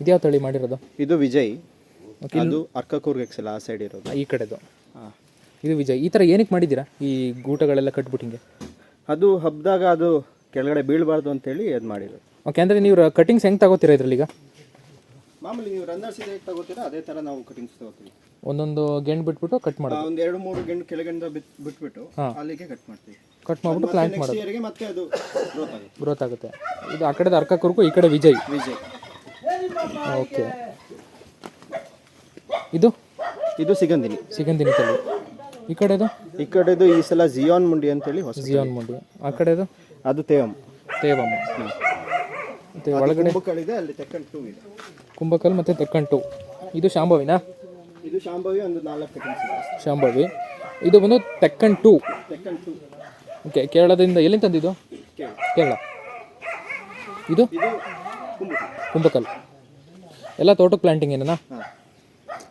ಇದ್ಯಾವ ತಳಿ ಮಾಡಿರೋದು? ಇದು ವಿಜಯ್. ಅದು ಅರ್ಕಕೂರ್ಗ್ ಎಕ್ಸೆಲ್ ಆ ಸೈಡ್ ಇರೋದು. ಈ ಕಡೆದು? ಹಾಂ. ಇದು ವಿಜಯ್. ಈ ಥರ ಏನಕ್ಕೆ ಮಾಡಿದ್ದೀರಾ? ಈ ಗೂಟಗಳೆಲ್ಲ ಕಟ್ಬಿಟ್ಟು ಹಿಂಗೆ? ಅದು ಹಬ್ದಾಗ ಅದು ಕೆಳಗಡೆ ಬೀಳಬಾರ್ದು ಅಂತೇಳಿ ಅದು ಮಾಡಿರೋದು. ಓಕೆ ಅಂದರೆ ನೀವು ಕಟಿಂಗ್ಸ್ ಹೆಂಗೆ ತಗೋತೀರಾ ಇದರಲ್ಲಿ ಈಗ? ಮಾಮೂಲಿ ನೀವು ರನ್ನರ್ಸ್ ಇದೆ ತಗೋತೀರಾ ಅದೇ ಥರ ನಾವು ಕಟಿಂಗ್ಸ್ ತಗೋತೀವಿ. ಒಂದೊಂದು ಗೆಂಡ್ ಬಿಟ್ಬಿಟ್ಟು ಕಟ್ ಮಾಡೋದು? ಒಂದು ಎರಡು ಮೂರು ಗೆಂಡು ಕೆಳಗಂಡ ಬಿತ್ ಬಿಟ್ಬಿಟ್ಟು ಅಲ್ಲಿಗೆ ಕಟ್ ಮಾಡ್ತೀವಿ. ಕಟ್ ಮಾಡಿಬಿಟ್ಟು ಪ್ಲಾಂಟ್ ಮಾಡ್ತೀವಿ ಮಾಡೋದು? ಮತ್ತೆ ಅದು ಗ್ರೋತ್ ಆಗುತ್ತೆ. ಗ್ರೋತ್ ಆಗುತ್ತೆ. ಇದು ಆ ಕಡೆದು ಅರ್ಕಕುರ್ಗು ಈ ಕಡೆ ವಿಜಯ್? ವಿಜಯ್. ಓಕೆ. ಇದು? ಇದು ಸಿಗಂದಿನಿ. ಸಿಗಂದಿನಿ ತಳಿ. ಈ ಕಡೆದು? ಈ ಕಡೆದು ಈ ಸಲ ಜಿಯಾನ್ ಮುಂಡಿ ಅಂತೇಳಿ ಹೊಸ ಜಿಯೋನ್ ಮುಂಡಿ. ಆ ಕಡೆದು? ಅದು ತೇವಮ್ಮ ತೇವಮ್ಮ ಮತ್ತು ಒಳಗಡೆ? ಕುಂಭಕಳಿದೆ ಅಲ್ಲಿ ತೆಕ್ಕನ್ ಟೂ ಇದೆ. ಕುಂಭಕಲ್ ಮತ್ತೆ ತೆಕ್ಕಂಟು ಇದು ಶಾಂಭವಿನಾ? ಇದು ಶಾಂಭವಿ ಒಂದು ನಾಲ್ಕು ಶಾಂಭವಿ. ಇದು ಬಂದು Thekkan two Thekkan two okay ಕೇರಳದಿಂದ ಎಲ್ಲಿಂದ ತಂದಿದ್ದು? ಕೇರಳ. ಇದು? ಇದು ಕುಂಭ ಕುಂಭಕಲ್. ಎಲ್ಲ ತೋಟಕ್ಕೆ ಪ್ಲಾಂಟಿಂಗ್ ಏನಾ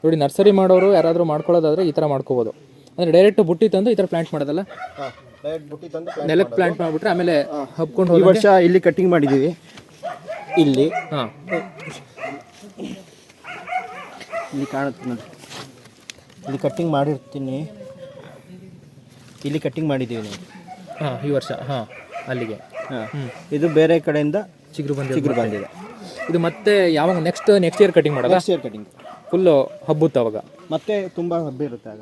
ನೋಡಿ ನರ್ಸರಿ ಮಾಡೋರು ಯಾರಾದರೂ ಮಾಡ್ಕೊಳ್ಳೋದಾದ್ರೆ ಈ ಥರ ಮಾಡ್ಕೋಬೋದು. ಅಂದರೆ ಡೈರೆಕ್ಟ್ ಬುಟ್ಟಿ ತಂದು ಈ ಥರ ಪ್ಲಾಂಟ್ ಮಾಡೋದಲ್ಲ? ನೆಲಕ್ಕೆ ಪ್ಲಾಂಟ್ ಮಾಡಿಬಿಟ್ರೆ ಆಮೇಲೆ ಹಬ್ಕೊಂಡು ಈ ವರ್ಷ ಇಲ್ಲಿ ಕಟ್ಟಿಂಗ್ ಮಾಡಿದ್ದೀವಿ ಇಲ್ಲಿ. ಹಾಂ. ಇಲ್ಲಿ ಕಾಣುತ್ತೆ ನೋಡಿ. ಇಲ್ಲಿ ಕಟ್ಟಿಂಗ್ ಮಾಡಿರ್ತೀನಿ. ಇಲ್ಲಿ ಕಟ್ಟಿಂಗ್ ಮಾಡಿದ್ದೀವಿ ನಾವು. ಹಾಂ ಈ ವರ್ಷ. ಹಾಂ ಅಲ್ಲಿಗೆ. ಹಾಂ. ಇದು ಬೇರೆ ಕಡೆಯಿಂದ ಚಿಗುರು ಬಂದು ಚಿಗುರು ಬಂದಿದೆ. ಇದು ಮತ್ತೆ ಯಾವಾಗ ನೆಕ್ಸ್ಟ್ ನೆಕ್ಸ್ಟ್ ಇಯರ್ ಕಟಿಂಗ್ ಮಾಡೋದು? ನೆಕ್ಸ್ಟ್ ಇಯರ್ ಕಟಿಂಗ್ ಫುಲ್ಲು ಹಬ್ಬುತ್ತೆ ಅವಾಗ. ಮತ್ತೆ ತುಂಬ ಹಬ್ಬ ಇರುತ್ತೆ ಆಗ.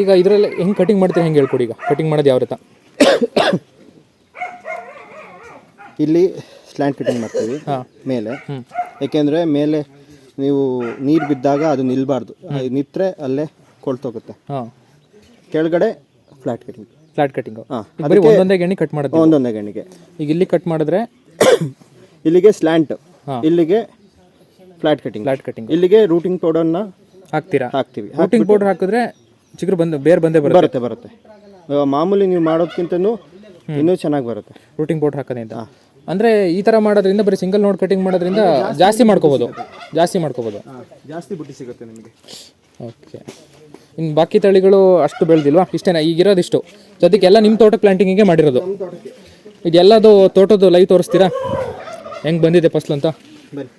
ಈಗ ಇದರಲ್ಲಿ ಹೆಂಗೆ ಕಟಿಂಗ್ ಮಾಡ್ತೀರಿ ಹೆಂಗೆ ಹೇಳ್ಕೊಡಿ ಈಗ? ಕಟಿಂಗ್ ಮಾಡೋದು ಯಾವ ರೀತ? ಇಲ್ಲಿ ಸ್ಲ್ಯಾಂಟ್ ಕಟಿಂಗ್ ಮಾಡ್ತೀವಿ ಮೇಲೆ. ಯಾಕೆಂದ್ರೆ ಏಕೆಂದರೆ ಮೇಲೆ ನೀವು ನೀರು ಬಿದ್ದಾಗ ಅದು ನಿಲ್ಬಾರ್ದು. ಅದು ನಿಂತರೆ ಅಲ್ಲೇ ಕೊಳ್ತೋಗುತ್ತೆ ಹಾಂ. ಕೆಳಗಡೆ ಫ್ಲಾಟ್ ಕಟಿಂಗ್ ಫ್ಲಾಟ್ ಕಟಿಂಗ್ ಹಾಂ. ಒಂದೊಂದೇ ಗೆಣ್ಣೆ ಕಟ್ ಮಾಡೋದು ಒಂದೊಂದೇ ಗಣಿಗೆ ಈಗ ಇಲ್ಲಿ ಕಟ್ ಮಾಡಿದ್ರೆ ಇಲ್ಲಿಗೆ ಸ್ಲ್ಯಾಂಟ್. ಇಲ್ಲಿಗೆ ಫ್ಲಾಟ್ ಕಟಿಂಗ್. Flat cutting. ಇಲ್ಲಿಗೆ ರೂಟಿಂಗ್ ಪೌಡರ್ನ ಹಾಕ್ತೀರಾ? ಹಾಕ್ತೀವಿ. ರೂಟಿಂಗ್ ಪೌಡರ್ ಹಾಕಿದ್ರೆ ಚಿಗುರು ಬಂದು ಬೇರೆ ಬಂದೇ ಬರುತ್ತೆ? ಬರುತ್ತೆ ಬರುತ್ತೆ. ಮಾಮೂಲಿ ನೀವು ಮಾಡೋದಕ್ಕಿಂತನೂ ಇನ್ನೂ ಚೆನ್ನಾಗಿ ಬರುತ್ತೆ. ರೂಟಿಂಗ್ ಪೌಡರ್ ಹಾಕೋದ್ರಿಂದ? ಅಂದರೆ ಈ ಥರ ಮಾಡೋದ್ರಿಂದ ಬರೀ ಸಿಂಗಲ್ ನೋಡ್ ಕಟಿಂಗ್ ಮಾಡೋದ್ರಿಂದ ಜಾಸ್ತಿ ಮಾಡ್ಕೋಬೋದು. ಜಾಸ್ತಿ ಮಾಡ್ಕೋಬೋದು. ಜಾಸ್ತಿ ಬುಟ್ಟಿ ಸಿಗುತ್ತೆ ನಿಮಗೆ. ಓಕೆ. ಇನ್ನು ಬಾಕಿ ತಳಿಗಳು ಅಷ್ಟು ಬೆಳೆದಿಲ್ವಾ? ಇಷ್ಟೇನಾ? ಈಗಿರೋದಿಷ್ಟು. ಎಲ್ಲ ನಿಮ್ಮ ತೋಟ ಪ್ಲಾಂಟಿಂಗಿಗೆ ಮಾಡಿರೋದು. ಇದೆಲ್ಲದು ತೋಟದ ಲೈವ್ ತೋರಿಸ್ತೀರಾ? ಹೆಂಗೆ ಬಂದಿದೆ ಫಸ್ಲು ಅಂತ ಬನ್ನಿ.